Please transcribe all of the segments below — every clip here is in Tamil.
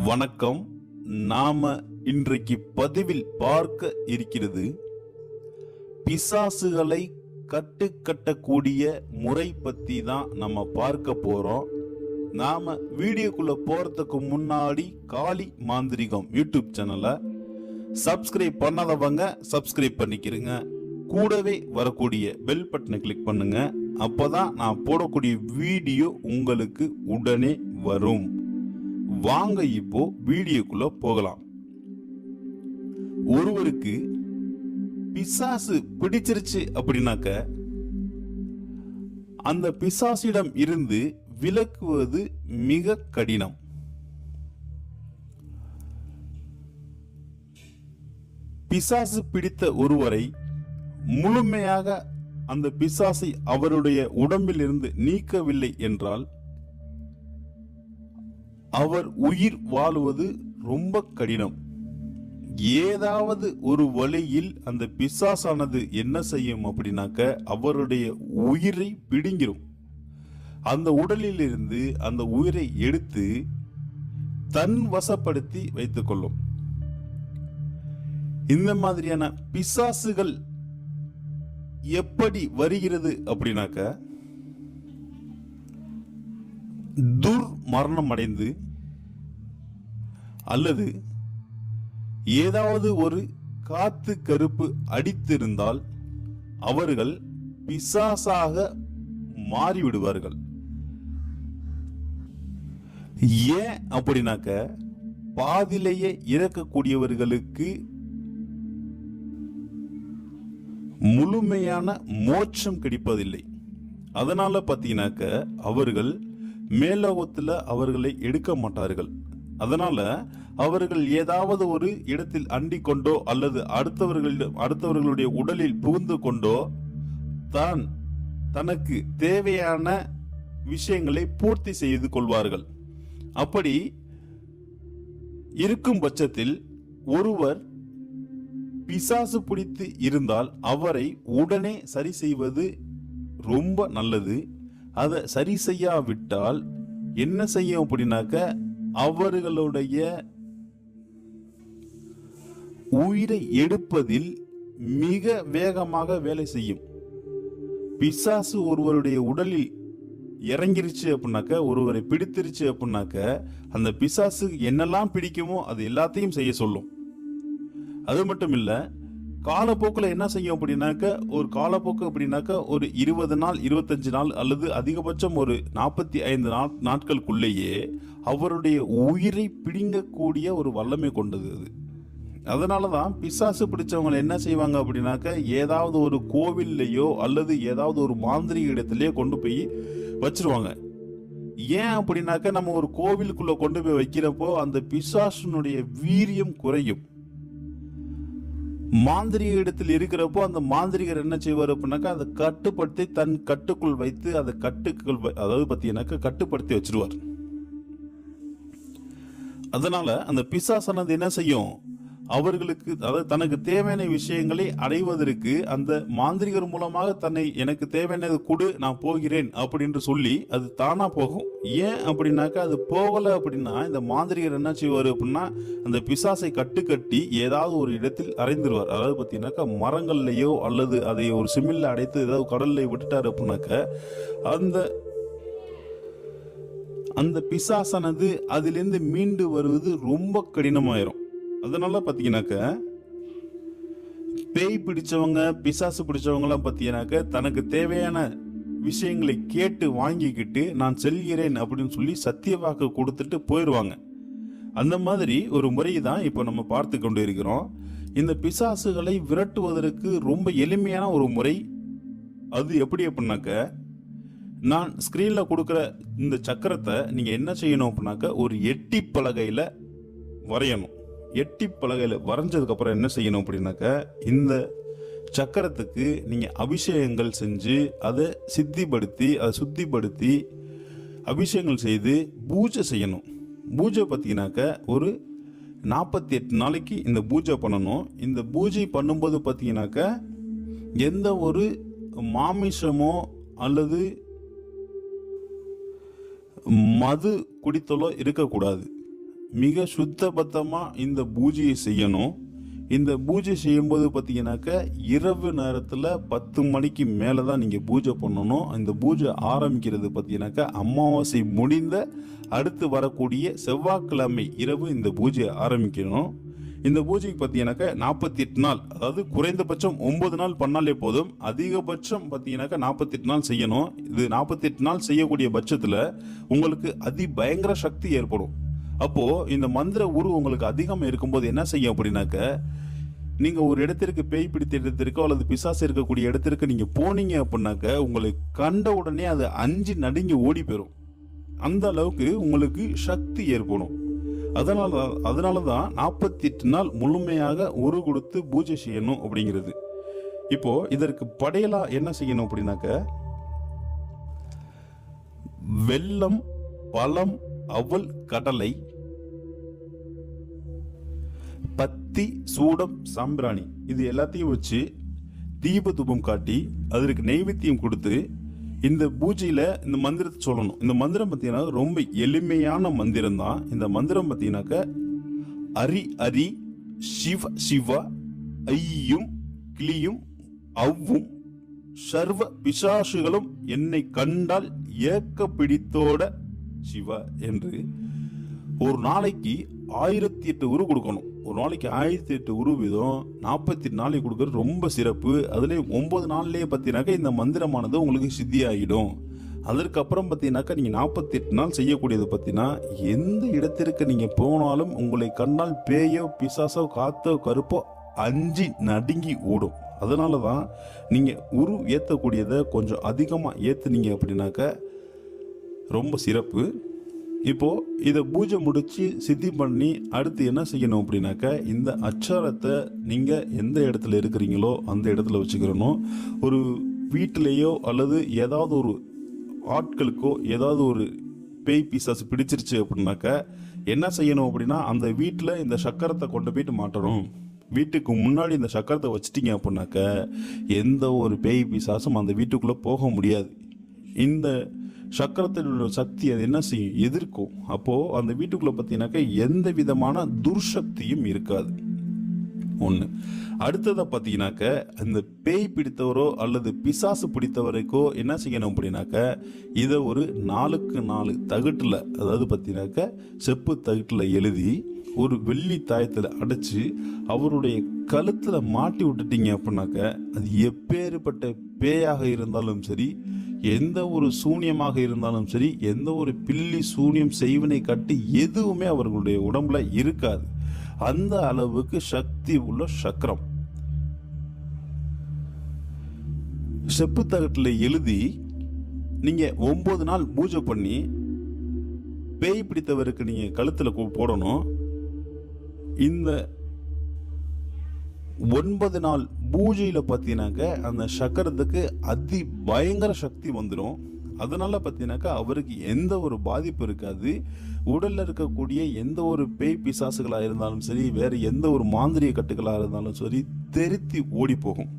வணக்கம். நாம இன்றைக்கு பதிவில் பார்க்க இருக்கிறது பிசாசுகளை கட்டுக்கட்டக்கூடிய முறை பத்தி தான் நம்ம பார்க்க போறோம். நாம வீடியோக்குள்ள போறதுக்கு முன்னாடி காளி மாந்திரிகம் யூடியூப் சேனலை சப்ஸ்கிரைப் பண்ணாதவங்க சப்ஸ்கிரைப் பண்ணிக்கிறங்க கூடவே வரக்கூடிய பெல் பட்டனை கிளிக் பண்ணுங்க. அப்பதான் நான் போடக்கூடிய வீடியோ உங்களுக்கு உடனே வரும். வாங்க இப்போ வீடியோக்குள்ள போகலாம். ஒருவருக்கு பிசாசு பிடிச்சிருச்சு அப்படின்னாக்க அந்த பிசாசிடம் இருந்து விலக்குவது மிக கடினம். பிசாசு பிடித்த ஒருவரை முழுமையாக அந்த பிசாசை அவருடைய உடம்பிலிருந்து நீக்கவில்லை என்றால் அவர் உயிர் வாழுவது ரொம்ப கடினம். ஏதாவது ஒரு வழியில் அந்த பிசாசானது என்ன செய்யும் அப்படின்னாக்க அவருடைய உயிரை பிடுங்கிரும். அந்த உடலில் இருந்து அந்த உயிரை எடுத்து தன் வசப்படுத்தி வைத்துக் கொள்ளும். இந்த மாதிரியான பிசாசுகள் எப்படி வருகிறது அப்படின்னாக்க துர் மரணம் அடைந்து அல்லது ஏதாவது ஒரு காத்து கருப்பு அடித்திருந்தால் அவர்கள் பிசாசாக மாறிவிடுவார்கள். ஏன் அப்படின்னாக்க பாதிலேயே இறக்கக்கூடியவர்களுக்கு முழுமையான மோட்சம் கிடைப்பதில்லை. அதனால பார்த்தீங்கன்னாக்க அவர்கள் மேலோகத்தில் அவர்களை எடுக்க மாட்டார்கள். அதனால அவர்கள் ஏதாவது ஒரு இடத்தில் அண்டி கொண்டோ அல்லது அடுத்தவர்களிடம் அடுத்தவர்களுடைய உடலில் புகுந்து கொண்டோ தான் தனக்கு தேவையான விஷயங்களை பூர்த்தி செய்து கொள்வார்கள். அப்படி இருக்கும் பட்சத்தில் ஒருவர் பிசாசு பிடித்து இருந்தால் அவரை உடனே சரி செய்வது ரொம்ப நல்லது. அதை சரி செய்யாவிட்டால் என்ன செய்யும் அப்படின்னாக்க அவர்களுடைய உயிரை எடுப்பதில் மிக வேகமாக வேலை செய்யும். பிசாசு ஒருவருடைய உடலில் இறங்கிருச்சு அப்படின்னாக்க ஒருவரை பிடித்திருச்சு அப்படின்னாக்க அந்த பிசாசு என்னெல்லாம் பிடிக்குமோ அது எல்லாத்தையும் செய்ய சொல்லும். அது மட்டும் இல்லை காலப்போக்கில் என்ன செய்யும் அப்படின்னாக்க ஒரு காலப்போக்கு அப்படின்னாக்க ஒரு இருபது நாள் இருபத்தஞ்சு நாள் அல்லது அதிகபட்சம் ஒரு நாற்பத்தி ஐந்து நாள் நாட்களுக்குள்ளேயே அவருடைய உயிரை பிடுங்கக்கூடிய ஒரு வல்லமை கொண்டது அது. அதனால தான் பிசாசு பிடிச்சவங்க என்ன செய்வாங்க அப்படின்னாக்க ஏதாவது ஒரு கோவில்லையோ அல்லது ஏதாவது ஒரு மாந்திரிக இடத்துலையோ கொண்டு போய் வச்சிருவாங்க. ஏன் அப்படின்னாக்க நம்ம ஒரு கோவிலுக்குள்ளே கொண்டு போய் வைக்கிறப்போ அந்த பிசாசுனுடைய வீரியம் குறையும். மாந்திரிக இடத்தில் இருக்கிறப்போ அந்த மாந்திரிகர் என்ன செய்வார் அப்படின்னாக்கா அதை கட்டுப்படுத்தி தன் கட்டுக்குள் வைத்து அதை கட்டுக்குள் வ- அதாவது பார்த்தீங்கன்னாக்கா கட்டுப்படுத்தி வச்சிருவார். அதனால அந்த பிசாசானது என்ன செய்யும்? அவர்களுக்கு அதாவது தனக்கு தேவையான விஷயங்களை அடைவதற்கு அந்த மாந்திரிகர் மூலமாக தன்னை எனக்கு தேவையானது கொடு நான் போகிறேன் அப்படின்னு சொல்லி அது தானா போகும். ஏன் அப்படின்னாக்கா அது போகல அப்படின்னா இந்த மாந்திரிகர் என்ன செய்வார் அப்படின்னா அந்த பிசாசை கட்டுக்கட்டி ஏதாவது ஒரு இடத்தில் அறைந்துருவார். அதாவது பார்த்தீங்கன்னாக்கா மரங்கள்லையோ அல்லது அதை ஒரு சிமில்ல அடைத்து ஏதாவது கடல்ல விட்டுட்டார் அப்படின்னாக்க அந்த அந்த பிசாசானது அதிலிருந்து மீண்டு வருவது ரொம்ப கடினமாயிரும். அதனால பார்த்தீங்கன்னாக்க பேய் பிடிச்சவங்க பிசாசு பிடிச்சவங்கலாம் பார்த்தீங்கன்னாக்க தனக்கு தேவையான விஷயங்களை கேட்டு வாங்கிக்கிட்டு நான் செல்கிறேன் அப்படின்னு சொல்லி சத்திய வாக்கு கொடுத்துட்டு போயிடுவாங்க அந்த மாதிரி ஒரு முறை தான் இப்போ நம்ம பார்த்து கொண்டு இருக்கிறோம். இந்த பிசாசுகளை விரட்டுவதற்கு ரொம்ப எளிமையான ஒரு முறை. அது எப்படி அப்படின்னாக்க நான் ஸ்க்ரீனில் கொடுக்குற இந்த சக்கரத்தை நீங்கள் என்ன செய்யணும் அப்படின்னாக்க ஒரு எட்டி பலகையில் வரையணும். எட்டி பலகையில் வரைஞ்சதுக்கப்புறம் என்ன செய்யணும் அப்படின்னாக்க இந்த சக்கரத்துக்கு நீங்கள் அபிஷேகங்கள் செஞ்சு அதை சித்திப்படுத்தி அதை சுத்திப்படுத்தி அபிஷேகங்கள் செய்து பூஜை செய்யணும். பூஜை பார்த்தீங்கன்னாக்க ஒரு நாற்பத்தி எட்டு நாளைக்கு இந்த பூஜை பண்ணணும். இந்த பூஜை பண்ணும்போது பார்த்தீங்கன்னாக்க எந்த ஒரு மாமிசமோ அல்லது மது குடித்தலோ இருக்கக்கூடாது. மிக சுத்தபத்தமாக இந்த பூஜையை செய்யணும். இந்த பூஜை செய்யும்போது பார்த்தீங்கன்னாக்க இரவு நேரத்தில் பத்து மணிக்கு மேலே தான் நீங்கள் பூஜை பண்ணணும். இந்த பூஜை ஆரம்பிக்கிறது பார்த்தீங்கன்னாக்கா அமாவாசை முடிந்த அடுத்து வரக்கூடிய செவ்வாய்க்கிழமை இரவு இந்த பூஜையை ஆரம்பிக்கணும். இந்த பூஜைக்கு பார்த்தீங்கன்னாக்கா நாற்பத்தி எட்டு நாள் அதாவது குறைந்தபட்சம் ஒன்பது நாள் பண்ணாலே போதும். அதிகபட்சம் பார்த்தீங்கன்னாக்கா நாற்பத்தி எட்டு நாள் செய்யணும். இது நாற்பத்தி எட்டு நாள் செய்யக்கூடிய பட்சத்தில் உங்களுக்கு அதி பயங்கர சக்தி ஏற்படும். அப்போ இந்த மந்திர உரு உங்களுக்கு அதிகம் இருக்கும்போது என்ன செய்யும் அப்படின்னாக்க நீங்க ஒரு இடத்திற்கு பேய் பிடித்த இடத்திற்கோ அல்லது பிசாசு இருக்கக்கூடிய இடத்திற்கு நீங்க போனீங்க அப்படின்னாக்க உங்களை கண்ட உடனே அது அஞ்சு நடுங்கி ஓடி போயிடும் அந்த அளவுக்கு உங்களுக்கு சக்தி ஏற்படும். அதனால அதனால தான் நாற்பத்தி எட்டு நாள் முழுமையாக உரு கொடுத்து பூஜை செய்யணும் அப்படிங்கிறது. இப்போ இதற்கு படையலா என்ன செய்யணும் அப்படின்னாக்க வெள்ளம் பழம் அவல் கடலை பத்தி சூடம் சாம்பிராணி. இது எல்லாத்தையும் வச்சு தீப தூபம் காட்டி அதற்கு நெய்வேத்தியம் கொடுத்து இந்த பூஜையில் இந்த மந்திரத்தை சொல்லணும். இந்த மந்திரம் பார்த்தீங்கன்னா ரொம்ப எளிமையான மந்திரம் தான் இந்த மந்திரம் பார்த்தீங்கன்னாக்க அரி அரி சிவ சிவ ஐயும் கிளியும் அவ்வும் சர்வ பிசாசுகளும் என்னை கண்டால் ஏக்க பிடித்தோட சிவா என்று. ஒரு நாளைக்கு ஆயிரத்தி எட்டு உரு கொடுக்கணும். ஒரு நாளைக்கு ஆயிரத்தி எட்டு உரு வீதம் நாற்பத்தி எட்டு நாளைக்கு கொடுக்குறது ரொம்ப சிறப்பு. அதுலேயே ஒம்பது நாள்லேயே பார்த்தீங்கன்னாக்கா இந்த மந்திரமானது உங்களுக்கு சித்தி ஆகிடும் அதற்கப்புறம் பார்த்தீங்கன்னாக்கா நீங்கள் நாற்பத்தி எட்டு நாள் செய்யக்கூடியது பார்த்தீங்கன்னா எந்த இடத்திற்கு நீங்கள் போனாலும் உங்களை கண்டால் பேயோ பிசாசோ காத்தோ கருப்போ அஞ்சு நடுங்கி ஓடும். அதனால தான் நீங்கள் உரு ஏற்றக்கூடியதை கொஞ்சம் அதிகமாக ஏற்றுனீங்க அப்படின்னாக்க ரொம்ப சிறப்பு. இப்போது இதை பூஜை முடித்து சித்தி பண்ணி அடுத்து என்ன செய்யணும் அப்படின்னாக்கா இந்த அச்சாரத்தை நீங்கள் எந்த இடத்துல இருக்கிறீங்களோ அந்த இடத்துல வச்சுக்கிறணும். ஒரு வீட்டிலேயோ அல்லது ஏதாவது ஒரு ஆட்களுக்கோ ஏதாவது ஒரு பேய் பீசஸ் பிடிச்சிருச்சு அப்படின்னாக்கா என்ன செய்யணும் அப்படின்னா அந்த வீட்டில் இந்த சக்கரத்தை கொண்டு போயிட்டு மாட்டணும். வீட்டுக்கு முன்னாடி இந்த சக்கரத்தை வச்சிட்டிங்க அப்படின்னாக்க எந்த ஒரு பேய் பிசாசும் அந்த வீட்டுக்குள்ளே போக முடியாது. இந்த சக்கரத்தினோட சக்தி அது என்ன செய்யும்? எதிர்க்கும். அப்போது அந்த வீட்டுக்குள்ளே பார்த்தீங்கன்னாக்கா எந்த விதமான துர்சக்தியும் இருக்காது. ஒன்று அடுத்ததை பார்த்தீங்கன்னாக்க அந்த பேய் பிடித்தவரோ அல்லது பிசாசு பிடித்தவருக்கோ என்ன செய்யணும் அப்படின்னாக்க இதை ஒரு நாலுக்கு நாலு தகட்டில் அதாவது பார்த்தீங்கன்னாக்க செப்பு தகட்டில் எழுதி ஒரு வெள்ளி தாயத்தில் அடைச்சி அவருடைய கழுத்தில் மாட்டி விட்டுட்டீங்க அப்படின்னாக்க அது எப்பேறுபட்ட பேயாக இருந்தாலும் சரி எந்த ஒரு சூனியமாக இருந்தாலும் சரி எந்த ஒரு பில்லி சூனியம் செய்வனை கட்டி எதுவுமே அவர்களுடைய உடம்புல இருக்காது. அந்த அளவுக்கு சக்தி உள்ள சக்கரம். செப்பு தகட்டில் எழுதி நீங்க ஒன்பது நாள் பூஜை பண்ணி பேய் பிடித்தவருக்கு நீங்க கழுத்தில் போடணும். இந்த ஒன்பது நாள் பூஜையில் பார்த்தீங்கன்னாக்க அந்த சக்கரத்துக்கு அதி பயங்கர சக்தி வந்துடும் அதனால் பார்த்தீங்கன்னாக்கா அவருக்கு எந்த ஒரு பாதிப்பு இருக்காது. உடலில் இருக்கக்கூடிய எந்த ஒரு பேய் பிசாசுகளாக இருந்தாலும் சரி வேறு எந்த ஒரு மாந்திரிய கட்டுகளாக இருந்தாலும் சரி தெரித்தி ஓடி போகும்.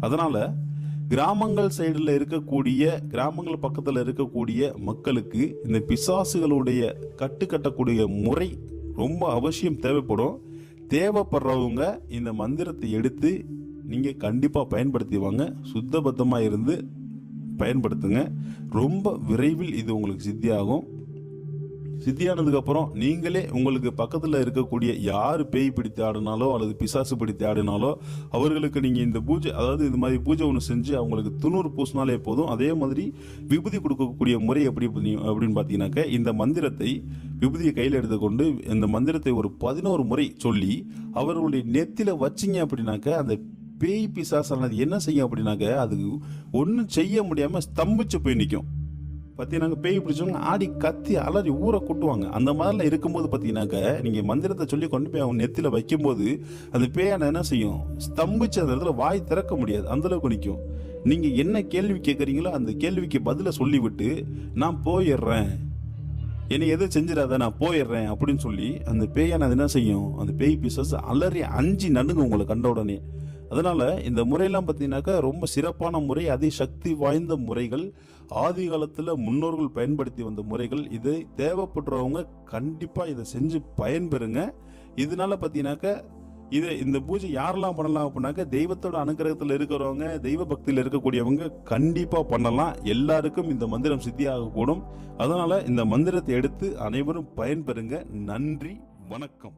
அதனால் கிராமங்கள் சைடில் இருக்கக்கூடிய கிராமங்கள் பக்கத்தில் இருக்கக்கூடிய மக்களுக்கு இந்த பிசாசுகளுடைய கட்டுக்கட்டக்கூடிய முறை ரொம்ப அவசியம் தேவைப்படும். தேவைப்படுறவங்க இந்த மந்திரத்தை எடுத்து நீங்கள் கண்டிப்பாக பயன்படுத்தி வாங்க. சுத்தபத்தமாக இருந்து பயன்படுத்துங்க. ரொம்ப விரைவில் இது உங்களுக்கு சித்தியாகும். சித்தியானதுக்கப்புறம் நீங்களே உங்களுக்கு பக்கத்தில் இருக்கக்கூடிய யார் பேய் பிடித்து ஆடினாலோ அல்லது பிசாசு பிடித்து ஆடினாலோ அவர்களுக்கு நீங்கள் இந்த பூஜை அதாவது இது மாதிரி பூஜை ஒன்று செஞ்சு அவங்களுக்கு துணூறு பூசினாலே போதும். அதே மாதிரி விபூதி கொடுக்கக்கூடிய முறை எப்படி பண்ணி- அப்படின்னு பார்த்தீங்கன்னாக்க இந்த மந்திரத்தை விபூதியை கையில் எடுத்துக்கொண்டு இந்த மந்திரத்தை ஒரு பதினோரு முறை சொல்லி அவர்களுடைய நெத்தில வச்சிங்க அப்படின்னாக்க அந்த பேய் பிசாசானது என்ன செய்யும் அப்படின்னாக்க அது ஒன்றும் செய்ய முடியாமல் ஸ்தம்பிச்சு போய் நிற்கும் பார்த்தீங்கன்னாக்க பேய் பிடிச்சவங்க ஆடி கத்தி அலறி ஊரை கூட்டுவாங்க. அந்த மாதிரிலாம் இருக்கும்போது பார்த்தீங்கன்னாக்க நீங்கள் மந்திரத்தை சொல்லி கொண்டு போய் அவங்க நெத்தியில் வைக்கும்போது அந்த பேயான என்ன செய்யும்? ஸ்தம்பிச்சு அந்த இடத்துல வாய் திறக்க முடியாது. அந்த அளவுக்கு நிற்கும் நீங்கள் என்ன கேள்வி கேட்குறீங்களோ அந்த கேள்விக்கு பதிலை சொல்லிவிட்டு நான் போயிடுறேன். என்னை எதுவும் செஞ்சிடாத நான் போயிடுறேன் அப்படின்னு சொல்லி அந்த பேயான அது என்ன செய்யும்? அந்த பேய் பிசஸ் அலறி அஞ்சு நடுங்க உங்களை கண்ட உடனே. அதனால் இந்த முறையெல்லாம் பார்த்தீங்கன்னாக்கா ரொம்ப சிறப்பான முறை அதி சக்தி வாய்ந்த முறைகள் ஆதி காலத்தில் முன்னோர்கள் பயன்படுத்தி வந்த முறைகள். இதை தேவைப்படுறவங்க கண்டிப்பாக இதை செஞ்சு பயன்பெறுங்க. இதனால பார்த்தீங்கன்னாக்கா இது இந்த பூஜை யாரெல்லாம் பண்ணலாம் அப்படின்னாக்க தெய்வத்தோட அனுகிரகத்தில் இருக்கிறவங்க தெய்வ பக்தியில் இருக்கக்கூடியவங்க கண்டிப்பாக பண்ணலாம். எல்லாருக்கும் இந்த மந்திரம் சித்தியாகக்கூடும். அதனால் இந்த மந்திரத்தை எடுத்து அனைவரும் பயன்பெறுங்க. நன்றி வணக்கம்.